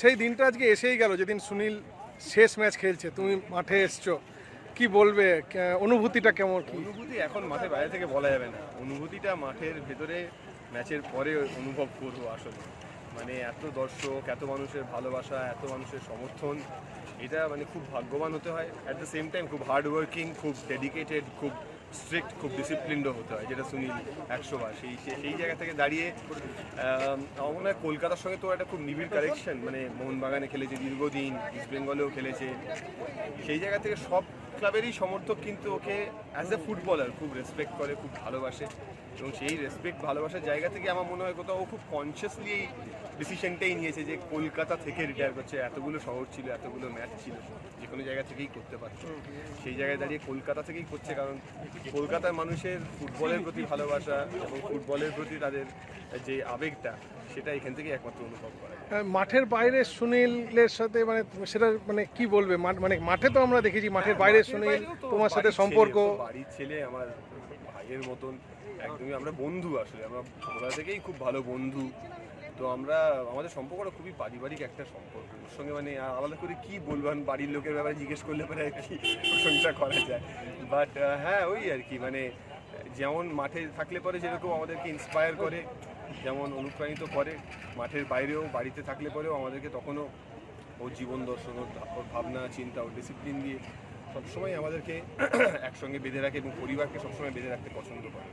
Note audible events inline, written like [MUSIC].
সেই দিনটা আজকে এসেই গেল, যেদিন সুনীল শেষ ম্যাচ খেলছে। তুমি মাঠে এসছো, কি বলবে? অনুভূতিটা কেমন কি? অনুভূতি এখন মাঠের বাইরে থেকে বলা যাবে না। অনুভূতিটা মাঠের ভেতরে, ম্যাচের পরে অনুভব করব আসলে। মানে এত দর্শক, এত মানুষের ভালোবাসা, এত মানুষের সমর্থন, এটা মানে খুব ভাগ্যবান হতে হয়। অ্যাট দ্য সেম টাইম খুব হার্ড ওয়ার্কিং খুব ডেডিকেটেড খুব স্ট্রিক্ট খুব ডিসিপ্লিনডও হতে হয়, যেটা সুনীল একশো বার সেই সেই জায়গা থেকে দাঁড়িয়ে আমার মনে হয় কলকাতার সঙ্গে তো একটা খুব নিবিড় কালেকশন মানে মোহনবাগানে খেলেছে, দীর্ঘদিন ইস্ট বেঙ্গলেও খেলেছে। সেই জায়গা থেকে সব ক্লাবেরই সমর্থক কিন্তু ওকে অ্যাজ এ ফুটবলার খুব রেসপেক্ট করে, খুব ভালোবাসে। এবং সেই রেসপেক্ট ভালোবাসার জায়গা থেকে আমার মনে হয় কোথাও ও খুব কনসিয়াসলি এই ডিসিশনটাই নিয়েছে যে কলকাতা থেকে রিটায়ার করছে। এতগুলো শহর ছিল এতগুলো ম্যাচ ছিল যে কোনো জায়গা থেকেই করতে পারতো সেই জায়গায় দাঁড়িয়ে কলকাতা থেকেই করছে কারণ কলকাতার মানুষের ফুটবলের প্রতি ভালোবাসা এবং ফুটবলের প্রতি তাদের যে আবেগটা সেটা এখান থেকেই একমাত্র অনুভব করা মাঠের বাইরে সুনীলের সাথে মানে সেটা মানে কি বলবে? মাঠ- মানে মাঠে তো আমরা দেখেছি মাঠের বাইরে মাঠের সুনীল তোমার সাথে সম্পর্ক। বাড়ির ছেলে আমার ভাইয়ের মতন একদমই আমরা বন্ধু আসলে আমরা ছোটবেলা থেকেই খুব ভালো বন্ধু। তো আমরা, আমাদের সম্পর্কটা খুবই পারিবারিক একটা সম্পর্ক। ওর সঙ্গে মানে আলাদা করে কি বলব? আমি বাড়ির লোকের ব্যাপারে জিজ্ঞেস করলে পরে আর কি প্রশংসা করা যায়। বাট হ্যাঁ ওই আর কি মানে যেমন মাঠে থাকলে পরে যেরকম আমাদেরকে ইন্সপায়ার করে, যেমন অনুপ্রাণিত করে, মাঠের বাইরেও, বাড়িতে থাকলে পরেও আমাদেরকে তখনও ও জীবন দর্শন, ওর ওর ভাবনা, চিন্তা, ওর ডিসিপ্লিন দিয়ে সবসময় আমাদেরকে [CLEARS THROAT] একসঙ্গে বেঁধে রাখে এবং পরিবারকে সবসময় বেঁধে রাখতে পছন্দ করে।